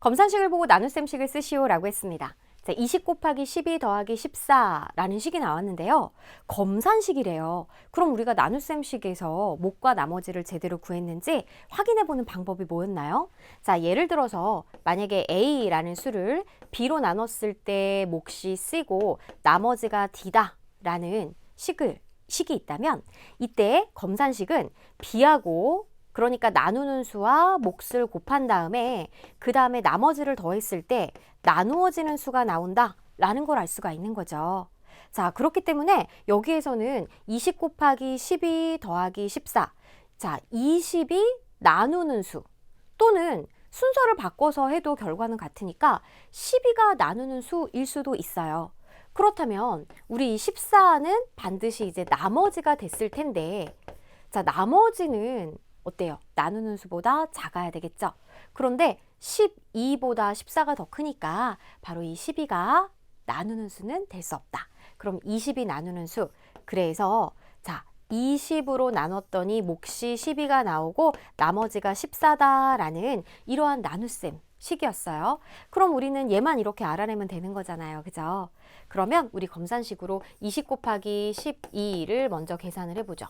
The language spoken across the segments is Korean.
검산식을 보고 나눗셈식을 쓰시오라고 했습니다. 자, 20 곱하기 12 더하기 14라는 식이 나왔는데요. 검산식이래요. 그럼 우리가 나눗셈식에서 목과 나머지를 제대로 구했는지 확인해 보는 방법이 뭐였나요? 자, 예를 들어서 만약에 A라는 수를 B로 나눴을 때 몫이 C고 나머지가 D다라는 식을 식이 있다면 이때 검산식은 B하고 그러니까 나누는 수와 몫을 곱한 다음에 그 다음에 나머지를 더했을 때 나누어지는 수가 나온다 라는 걸 알 수가 있는 거죠. 자, 그렇기 때문에 여기에서는 20 곱하기 12 더하기 14. 자, 20이 나누는 수 또는 순서를 바꿔서 해도 결과는 같으니까 12가 나누는 수일 수도 있어요. 그렇다면 우리 14는 반드시 이제 나머지가 됐을 텐데 자, 나머지는 어때요? 나누는 수보다 작아야 되겠죠? 그런데 12보다 14가 더 크니까 바로 이 12가 나누는 수는 될 수 없다. 그럼 20이 나누는 수. 그래서 자, 20으로 나눴더니 몫이 12가 나오고 나머지가 14다라는 이러한 나눗셈 식이었어요. 그럼 우리는 얘만 이렇게 알아내면 되는 거잖아요. 그죠? 그러면 우리 검산식으로 20 곱하기 12를 먼저 계산을 해보죠.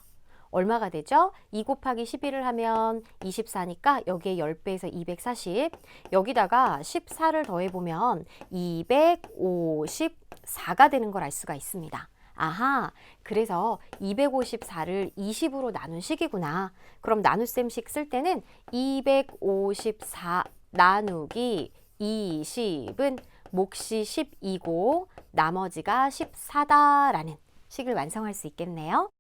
얼마가 되죠? 2 곱하기 11을 하면 24니까 여기에 10배에서 240. 여기다가 14를 더해보면 254가 되는 걸 알 수가 있습니다. 아하, 그래서 254를 20으로 나눈 식이구나. 그럼 나눗셈식 쓸 때는 254 나누기 20은 몫이 12고 나머지가 14다라는 식을 완성할 수 있겠네요.